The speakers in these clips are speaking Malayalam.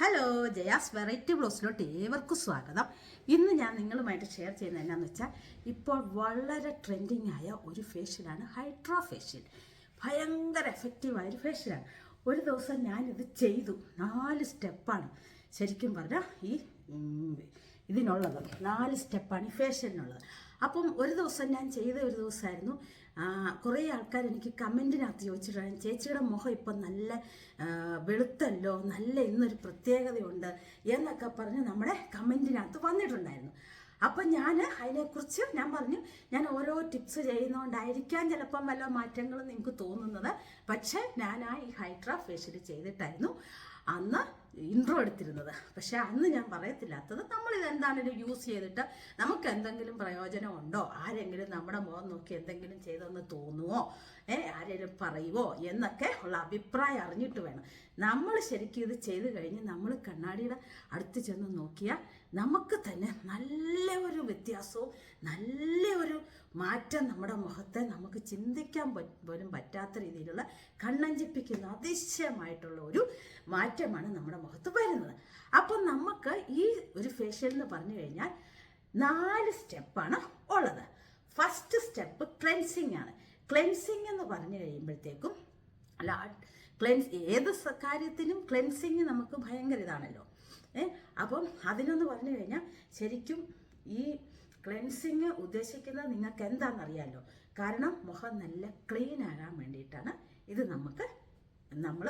ഹലോ ജയാസ് വെറൈറ്റി ബ്ലോസിലോട്ട് ഏവർക്കും സ്വാഗതം. ഇന്ന് ഞാൻ നിങ്ങളുമായിട്ട് ഷെയർ ചെയ്യുന്നത് എന്നാന്ന് വെച്ചാൽ ഇപ്പോൾ വളരെ ട്രെൻഡിങ് ആയ ഒരു ഫേഷ്യലാണ് ഹൈഡ്രോ ഫേഷ്യൽ ഭയങ്കര എഫക്റ്റീവായ ഒരു ഫേഷ്യലാണ് ഒരു ദിവസം ഞാനിത് ചെയ്തു. നാല് സ്റ്റെപ്പാണ് ശരിക്കും പറഞ്ഞാൽ ഈ ഇതിനുള്ളത്. നാല് സ്റ്റെപ്പാണ് ഈ ഫേഷ്യലിനുള്ളത് അപ്പം ഒരു ദിവസം ഞാൻ ചെയ്ത ഒരു ദിവസമായിരുന്നു. കുറേ ആൾക്കാർ എനിക്ക് കമന്റിനകത്ത് ചോദിച്ചിട്ടാണ് ചേച്ചിയുടെ മുഖം ഇപ്പം നല്ല വെളുത്തല്ലോ നല്ല ഇന്നൊരു പ്രത്യേകതയുണ്ട് എന്നൊക്കെ പറഞ്ഞ് നമ്മുടെ കമന്റിനകത്ത് വന്നിട്ടുണ്ടായിരുന്നു. അപ്പം ഞാൻ അതിനെക്കുറിച്ച് ഞാൻ പറഞ്ഞു ഞാൻ ഓരോ ടിപ്സ് ചെയ്യുന്നതുകൊണ്ടായിരിക്കാം ചിലപ്പം വല്ല മാറ്റങ്ങളും നിങ്ങൾക്ക് തോന്നുന്നത്. പക്ഷേ ഞാൻ ആ ഈ ഹൈഡ്രാ ഫേഷ്യൽ ചെയ്തിട്ടായിരുന്നു. അന്ന് ഇൻട്രോ എടുത്തിരുന്നത്. പക്ഷെ അന്ന് ഞാൻ പറയത്തില്ലാത്തത് നമ്മളിത് എന്താണെങ്കിലും യൂസ് ചെയ്തിട്ട് നമുക്ക് എന്തെങ്കിലും പ്രയോജനം ഉണ്ടോ ആരെങ്കിലും നമ്മുടെ മുഖം നോക്കി എന്തെങ്കിലും ചെയ്തെന്ന് തോന്നുമോ ഏ ആരെങ്കിലും പറയുമോ എന്നൊക്കെ ഉള്ള അഭിപ്രായം അറിഞ്ഞിട്ട് വേണം. നമ്മൾ ശരിക്കും ഇത് ചെയ്ത് കഴിഞ്ഞ് നമ്മൾ കണ്ണാടിയുടെ അടുത്ത് ചെന്ന് നോക്കിയാൽ നമുക്ക് തന്നെ നല്ല വ്യത്യാസവും നല്ല ഒരു മാറ്റം നമ്മുടെ മുഖത്തെ നമുക്ക് ചിന്തിക്കാൻ പോലും പറ്റാത്ത രീതിയിലുള്ള കണ്ണഞ്ചിപ്പിക്കുന്ന അതിശയമായിട്ടുള്ള ഒരു മാറ്റമാണ് നമ്മുടെ മുഖത്ത് വരുന്നത്. അപ്പം നമുക്ക് ഈ ഒരു ഫേഷ്യൽ എന്ന് പറഞ്ഞു കഴിഞ്ഞാൽ നാല് സ്റ്റെപ്പാണ് ഉള്ളത്. ഫസ്റ്റ് സ്റ്റെപ്പ് ക്ലെൻസിങ് ആണ്. ക്ലെൻസിങ് എന്ന് പറഞ്ഞു കഴിയുമ്പോഴത്തേക്കും അല്ല ക്ലെൻസ് ഏത് കാര്യത്തിനും ക്ലെൻസിങ് നമുക്ക് ഭയങ്കര ഇതാണല്ലോ. ഏ അപ്പം അതിനൊന്ന് പറഞ്ഞു കഴിഞ്ഞാൽ ശരിക്കും ഈ ക്ലെൻസിങ് ഉദ്ദേശിക്കുന്നത് നിങ്ങൾക്ക് എന്താണെന്നറിയാമല്ലോ കാരണം മുഖം നല്ല ക്ലീൻ ആകാൻ വേണ്ടിയിട്ടാണ് ഇത് നമുക്ക് നമ്മൾ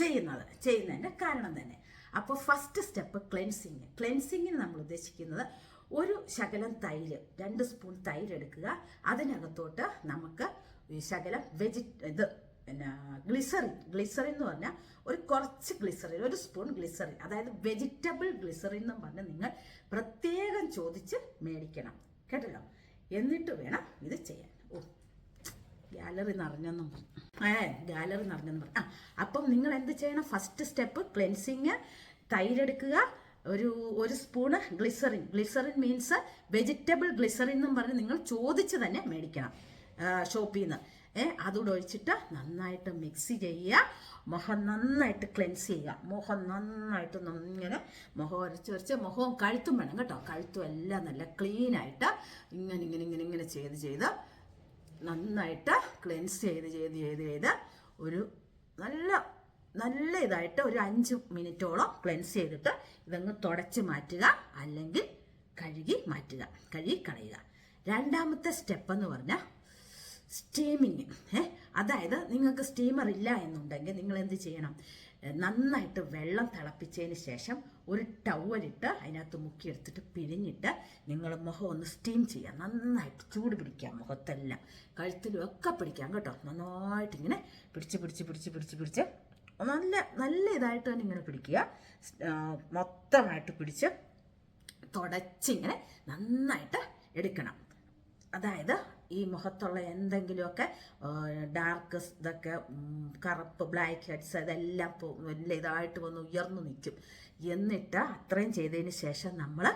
ചെയ്യുന്നത്. ചെയ്യുന്നതിന്റെ കാരണം തന്നെ. അപ്പോൾ ഫസ്റ്റ് സ്റ്റെപ്പ് ക്ലെൻസിങ് ക്ലെൻസിങ്ങിന് നമ്മൾ ഉദ്ദേശിക്കുന്നത് ഒരു ശകലം തൈര് രണ്ട് സ്പൂൺ തൈര് എടുക്കുക. അതിനകത്തോട്ട് നമുക്ക് ശകലം വെജി ഇത് പിന്നെ ഗ്ലിസറിൻ ഗ്ലിസറിൻ എന്ന് പറഞ്ഞാൽ ഒരു കുറച്ച് ഗ്ലിസറിൻ ഒരു സ്പൂൺ ഗ്ലിസറിൻ അതായത് വെജിറ്റബിൾ ഗ്ലിസറിൻ എന്ന് പറഞ്ഞ് നിങ്ങൾ പ്രത്യേകം ചോദിച്ച് മേടിക്കണം. കേട്ടല്ലോ? എന്നിട്ട് വേണം ഇത് ചെയ്യാൻ. ഓ ഗാലറി നിറഞ്ഞെന്നും പറഞ്ഞു. ഏ ഗാലറി നിറഞ്ഞെന്നും പറഞ്ഞു. ആ അപ്പം നിങ്ങൾ എന്ത് ചെയ്യണം? ഫസ്റ്റ് സ്റ്റെപ്പ് ക്ലെൻസിങ് തൈരെടുക്കുക ഒരു ഒരു spoon glycerin glycerin means vegetable glycerin എന്നും പറഞ്ഞ് നിങ്ങൾ ചോദിച്ച് തന്നെ മേടിക്കണം. ഷോപ്പിൽ നിന്ന് ഏ അതുകൂടെ ഒഴിച്ചിട്ട് നന്നായിട്ട് മിക്സ് ചെയ്യുക. മുഖം നന്നായിട്ട് ക്ലെൻസ് ചെയ്യുക. മുഖം നന്നായിട്ട് ഇങ്ങനെ മുഖം ഉരച്ച് ഉരച്ച് മുഖവും കഴുത്തും വേണം കേട്ടോ. കഴുത്തും എല്ലാം നല്ല ക്ലീനായിട്ട് ഇങ്ങനെ ഇങ്ങനെ ഇങ്ങനെ ഇങ്ങനെ ചെയ്ത് ചെയ്ത് നന്നായിട്ട് ക്ലെൻസ് ചെയ്ത് ചെയ്ത് ചെയ്ത് ചെയ്ത് ഒരു നല്ല നല്ല ഇതായിട്ട് ഒരു അഞ്ച് മിനിറ്റോളം ക്ലെൻസ് ചെയ്തിട്ട് ഇതങ്ങ് തുടച്ച് മാറ്റുക. അല്ലെങ്കിൽ കഴുകി മാറ്റുക. കഴുകി കളയുക. രണ്ടാമത്തെ സ്റ്റെപ്പ് എന്ന് പറഞ്ഞാൽ സ്റ്റീമിങ്. അതായത് നിങ്ങൾക്ക് സ്റ്റീമർ ഇല്ല എന്നുണ്ടെങ്കിൽ നിങ്ങൾ എന്ത് ചെയ്യണം? നന്നായിട്ട് വെള്ളം തിളപ്പിച്ചതിന് ശേഷം ഒരു ടവലിട്ട് അതിനകത്ത് മുക്കിയെടുത്തിട്ട് പിഴിഞ്ഞിട്ട് നിങ്ങൾ മുഖം ഒന്ന് സ്റ്റീം ചെയ്യുക. നന്നായിട്ട് ചൂട് പിടിക്കാം മുഖത്തെല്ലാം. കഴുത്തിലും ഒക്കെ പിടിക്കാം കേട്ടോ. നന്നായിട്ട് ഇങ്ങനെ പിടിച്ച് പിടിച്ച് പിടിച്ച് പിടിച്ച് പിടിച്ച് നല്ല നല്ല ഇതായിട്ട് തന്നെ ഇങ്ങനെ പിടിക്കുക. മൊത്തമായിട്ട് പിടിച്ച് തുടച്ചിങ്ങനെ നന്നായിട്ട് എടുക്കണം. അതായത് ഈ മുഖത്തുള്ള എന്തെങ്കിലുമൊക്കെ ഡാർക്ക് ഇതൊക്കെ കറുപ്പ് ബ്ലാക്ക് ഹെഡ്സ് അതെല്ലാം പോ- വലിയ ഇതായിട്ട് വന്ന് ഉയർന്നു നിൽക്കും. എന്നിട്ട് അത്രയും ചെയ്തതിന് ശേഷം നമ്മൾ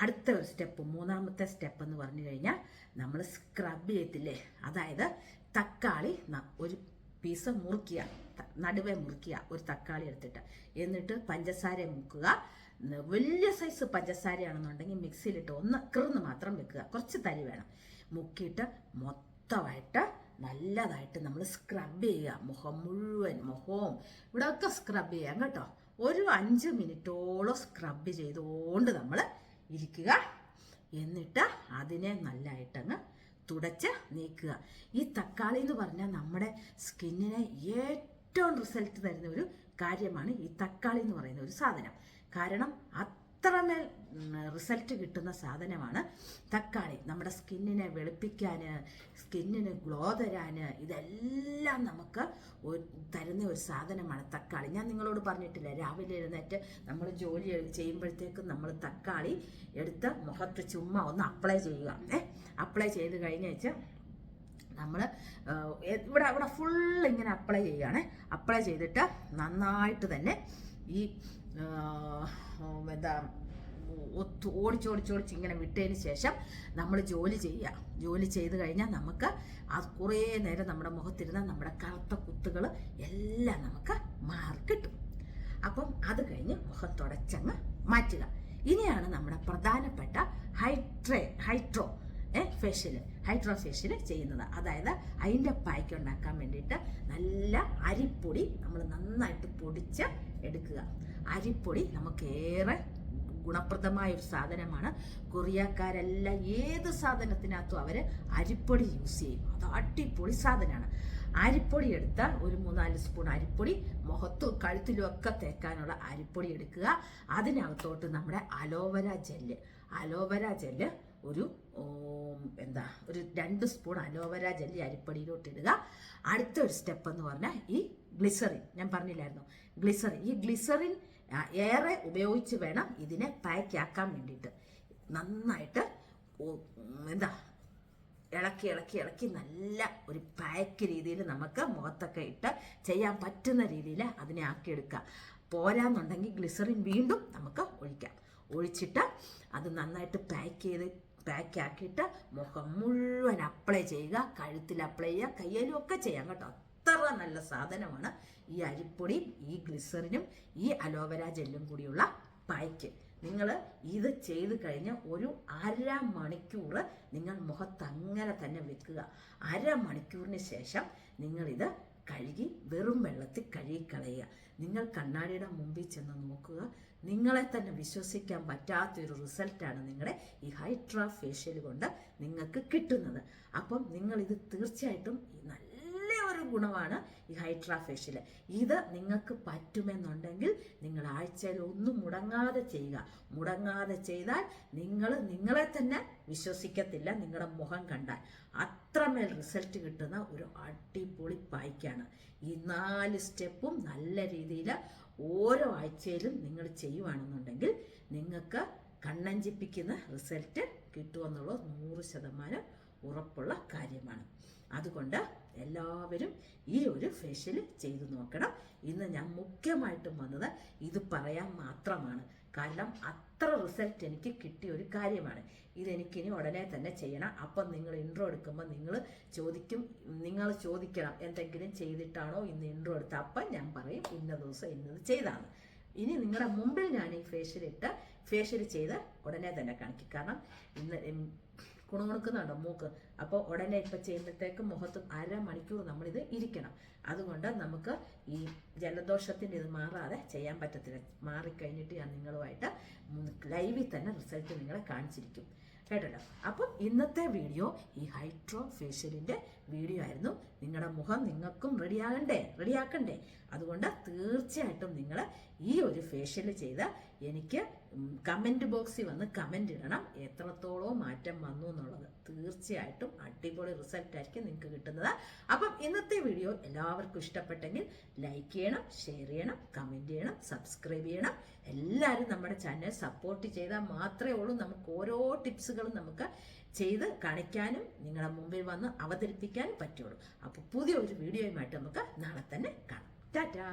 അടുത്ത ഒരു സ്റ്റെപ്പ് മൂന്നാമത്തെ സ്റ്റെപ്പ് എന്ന് പറഞ്ഞു കഴിഞ്ഞാൽ നമ്മൾ സ്ക്രബ് ചെയ്യത്തില്ലേ അതായത് തക്കാളി ഒരു പീസ് മുറിക്കുക നടുവെ മുറിക്കുക ഒരു തക്കാളി എടുത്തിട്ട് എന്നിട്ട് പഞ്ചസാര മുക്കുക. വലിയ സൈസ് പഞ്ചസാരയാണെന്നുണ്ടെങ്കിൽ മിക്സിയിലിട്ട് ഒന്ന് കിറന്ന് മാത്രം വെക്കുക. കുറച്ച് തരി വേണം. മുക്കിയിട്ട് മൊത്തമായിട്ട് നല്ലതായിട്ട് നമ്മൾ സ്ക്രബ് ചെയ്യുക. മുഖം മുഴുവൻ മുഖവും ഇവിടെയൊക്കെ സ്ക്രബ് ചെയ്യാം കേട്ടോ. ഒരു അഞ്ച് മിനിറ്റോളം സ്ക്രബ് ചെയ്തുകൊണ്ട് നമ്മൾ ഇരിക്കുക. എന്നിട്ട് അതിനെ നല്ലതായിട്ടങ്ങ് തുടച്ച് നീക്കുക. ഈ തക്കാളി എന്ന് പറഞ്ഞാൽ നമ്മുടെ സ്കിന്നിനെ ഏറ്റവും റിസൾട്ട് തരുന്ന ഒരു കാര്യമാണ് ഈ തക്കാളി എന്ന് പറയുന്ന ഒരു സാധനം. കാരണം അത്രമേൽ റിസൾട്ട് കിട്ടുന്ന സാധനമാണ് തക്കാളി. നമ്മുടെ സ്കിന്നിനെ വെളുപ്പിക്കാൻ സ്കിന്നിന് ഗ്ലോ തരാൻ ഇതെല്ലാം നമുക്ക് തരുന്ന ഒരു സാധനമാണ് തക്കാളി. ഞാൻ നിങ്ങളോട് പറഞ്ഞിട്ടില്ല രാവിലെ എഴുന്നേറ്റ് നമ്മൾ ജോലി ചെയ്യുമ്പോഴത്തേക്കും നമ്മൾ തക്കാളി എടുത്ത് മുഖത്ത് ചുമ്മാ ഒന്ന് അപ്ലൈ ചെയ്യുക. ഏ അപ്ലൈ ചെയ്ത് കഴിഞ്ഞ നമ്മൾ ഇവിടെ ഇവിടെ ഫുൾ ഇങ്ങനെ അപ്ലൈ ചെയ്യുകയാണ്. അപ്ലൈ ചെയ്തിട്ട് നന്നായിട്ട് തന്നെ ഈ എന്താ ഒത്തു ഓടിച്ചോടിച്ചോടിച്ച് ഇങ്ങനെ വിട്ടതിന് ശേഷം നമ്മൾ ജോലി ചെയ്യുക ജോലി ചെയ്ത് കഴിഞ്ഞാൽ നമുക്ക് അത് കുറേ നേരം നമ്മുടെ മുഖത്തിരുന്ന നമ്മുടെ കറുത്ത കുത്തുകൾ എല്ലാം നമുക്ക് മാറി കിട്ടും. അപ്പം അത് കഴിഞ്ഞ് മുഖത്തുടച്ചങ്ങ് മാറ്റുക. ഇനിയാണ് നമ്മുടെ പ്രധാനപ്പെട്ട ഹൈട്രേ ഹൈഡ്രോ ഫേഷ്യൽ ഹൈഡ്രോ ഫേഷ്യൽ ചെയ്യുന്നത്. അതായത് അതിന്റെ പായ്ക്ക് ഉണ്ടാക്കാൻ വേണ്ടിയിട്ട് നല്ല അരിപ്പൊടി നമ്മൾ നന്നായിട്ട് പൊടിച്ച് എടുക്കുക. അരിപ്പൊടി നമുക്കേറെ ഗുണപ്രദമായ ഒരു സാധനമാണ്. കൊറിയക്കാരെല്ലാം ഏത് സാധനത്തിനകത്തും അവർ അരിപ്പൊടി യൂസ് ചെയ്യും. അത് അടിപൊളി സാധനമാണ്. അരിപ്പൊടി എടുത്താൽ ഒരു മൂന്നാൽ സ്പൂൺ അരിപ്പൊടി മുഖത്തും കഴുത്തിലും ഒക്കെ തേക്കാനുള്ള അരിപ്പൊടി എടുക്കുക. അതിനകത്തോട്ട് നമ്മുടെ അലോവര ജെല്ല്. അലോവര ജെല്ല് ഒരു എന്താ ഒരു രണ്ട് സ്പൂൺ അലോവര ജെല്ലി അരിപ്പൊടിയിലോട്ട് ഇടുക. അടുത്തൊരു സ്റ്റെപ്പ് എന്ന് പറഞ്ഞാൽ ഈ ഗ്ലിസറിൻ. ഞാൻ പറഞ്ഞില്ലായിരുന്നു. ഗ്ലിസറിൻ. ഈ ഗ്ലിസറിൻ ഏറെ ഉപയോഗിച്ച് വേണം ഇതിനെ പായ്ക്കാക്കാൻ വേണ്ടിയിട്ട്. നന്നായിട്ട് എന്താ ഇളക്കി ഇളക്കി ഇളക്കി നല്ല ഒരു പാക്ക് രീതിയിൽ നമുക്ക് മുഖത്തൊക്കെ ഇട്ട് ചെയ്യാൻ പറ്റുന്ന രീതിയിൽ അതിനെ ആക്കിയെടുക്കുക. പോരാന്നുണ്ടെങ്കിൽ ഗ്ലിസറിൻ വീണ്ടും നമുക്ക് ഒഴിക്കാം. ഒഴിച്ചിട്ട് അത് നന്നായിട്ട് പാക്ക് ചെയ്ത് പാക്ക് ആക്കിയിട്ട് മുഖം മുഴുവൻ അപ്ലൈ ചെയ്യുക കഴുത്തിൽ അപ്ലൈ ചെയ്യുക കയ്യിലും ഒക്കെ ചെയ്യാം കേട്ടോ. അത്ര നല്ല സാധനമാണ് ഈ അരിപ്പൊടിയും ഈ ഗ്ലിസറിനും ഈ അലോവേര ജെല്ലും കൂടിയുള്ള പായ്ക്ക്. നിങ്ങൾ ഇത് ചെയ്ത് കഴിഞ്ഞ് ഒരു അര മണിക്കൂർ നിങ്ങൾ മുഖത്ത് അങ്ങനെ തന്നെ വെക്കുക. അര മണിക്കൂറിന് ശേഷം നിങ്ങളിത് കഴുകി വെറും വെള്ളത്തിൽ കഴുകിക്കളയുക. നിങ്ങൾ കണ്ണാടിയുടെ മുമ്പിൽ ചെന്ന് നോക്കുക. നിങ്ങളെ തന്നെ വിശ്വസിക്കാൻ പറ്റാത്തൊരു റിസൾട്ടാണ് നിങ്ങളുടെ ഈ ഹൈഡ്ര ഫേഷ്യൽ കൊണ്ട് നിങ്ങൾക്ക് കിട്ടുന്നത്. അപ്പം നിങ്ങളിത് തീർച്ചയായിട്ടും നല്ല ഗുണമാണ് ഈ ഹൈഡ്രാ ഇത് നിങ്ങൾക്ക് പറ്റുമെന്നുണ്ടെങ്കിൽ നിങ്ങൾ ആഴ്ചയിൽ ഒന്നും മുടങ്ങാതെ ചെയ്യുക. മുടങ്ങാതെ ചെയ്താൽ നിങ്ങൾ നിങ്ങളെ തന്നെ വിശ്വസിക്കത്തില്ല നിങ്ങളുടെ മുഖം കണ്ടാൽ. അത്രമേൽ റിസൾട്ട് കിട്ടുന്ന ഒരു അടിപൊളി പായ്ക്കാണ്. ഈ നാല് സ്റ്റെപ്പും നല്ല രീതിയിൽ ഓരോ ആഴ്ചയിലും നിങ്ങൾ ചെയ്യുവാണെന്നുണ്ടെങ്കിൽ നിങ്ങൾക്ക് കണ്ണഞ്ചിപ്പിക്കുന്ന റിസൾട്ട് കിട്ടുമെന്നുള്ളത് നൂറ് ശതമാനം ഉറപ്പുള്ള കാര്യമാണ്. അതുകൊണ്ട് എല്ലാവരും ഈ ഒരു ഫേഷ്യൽ ചെയ്തു നോക്കണം. ഇന്ന് ഞാൻ മുഖ്യമായിട്ടും വന്നത് ഇത് പറയാൻ മാത്രമാണ്. കാരണം അത്ര റിസൾട്ട് എനിക്ക് കിട്ടിയ ഒരു കാര്യമാണ്. ഇതെനിക്കിനി ഉടനെ തന്നെ ചെയ്യണം. അപ്പം നിങ്ങൾ ഇൻട്രോ എടുക്കുമ്പോൾ നിങ്ങൾ ചോദിക്കും നിങ്ങൾ ചോദിക്കണം എന്തെങ്കിലും ചെയ്തിട്ടാണോ ഇന്ന് ഇൻട്രോ എടുത്ത അപ്പം ഞാൻ പറയും ഇന്ന ദിവസം ഇന്നത് ചെയ്താണ്. ഇനി നിങ്ങളുടെ മുമ്പിൽ ഞാൻ ഈ ഫേഷ്യൽ ഇട്ട് ഫേഷ്യൽ ചെയ്ത് ഉടനെ തന്നെ കാണിക്കും. കാരണം ഇന്ന് കുണുകുണുക്കുന്നുണ്ടോ മൂക്ക്. അപ്പോൾ ഉടനെ ഇപ്പം ചെയ്യുമ്പോഴത്തേക്ക് മുഖത്ത് അരമണിക്കൂർ നമ്മളിത് ഇരിക്കണം. അതുകൊണ്ട് നമുക്ക് ഈ ജലദോഷത്തിന്റെ ഇത് മാറാതെ ചെയ്യാൻ പറ്റത്തില്ല. മാറിക്കഴിഞ്ഞിട്ട് ഞാൻ നിങ്ങളുമായിട്ട് ലൈവിൽ തന്നെ റിസൾട്ട് നിങ്ങളെ കാണിച്ചിരിക്കും. കേട്ടല്ലോ? അപ്പം ഇന്നത്തെ വീഡിയോ ഈ ഹൈഡ്രോ ഫേഷ്യലിന്റെ വീഡിയോ ആയിരുന്നു. നിങ്ങളുടെ മുഖം നിങ്ങൾക്കും റെഡിയാകണ്ടേ റെഡിയാക്കണ്ടേ അതുകൊണ്ട് തീർച്ചയായിട്ടും നിങ്ങൾ ഈ ഒരു ഫേഷ്യൽ ചെയ്ത് എനിക്ക് കമന്റ് ബോക്സിൽ വന്ന് കമന്റ് ഇടണം. എത്രത്തോളം മാറ്റം വന്നു എന്നുള്ളത് തീർച്ചയായിട്ടും അടിപൊളി റിസൾട്ട് ആയിരിക്കും നിങ്ങൾക്ക് കിട്ടുന്നത്. അപ്പം ഇന്നത്തെ വീഡിയോ എല്ലാവർക്കും ഇഷ്ടപ്പെട്ടെങ്കിൽ ലൈക്ക് ചെയ്യണം ഷെയർ ചെയ്യണം കമന്റ് ചെയ്യണം സബ്സ്ക്രൈബ് ചെയ്യണം. എല്ലാവരും നമ്മുടെ ചാനൽ സപ്പോർട്ട് ചെയ്താൽ മാത്രമേ ഉള്ളൂ. നമുക്ക് ഓരോ ടിപ്സുകളും നമുക്ക് ചെയ്ത് കാണിക്കാനും നിങ്ങളുടെ മുമ്പിൽ വന്ന് അവതരിപ്പിക്കാനും പറ്റുള്ളൂ. അപ്പോൾ പുതിയൊരു വീഡിയോയുമായിട്ട് നമുക്ക് നാളെ തന്നെ കാണാം. ടാറ്റാ.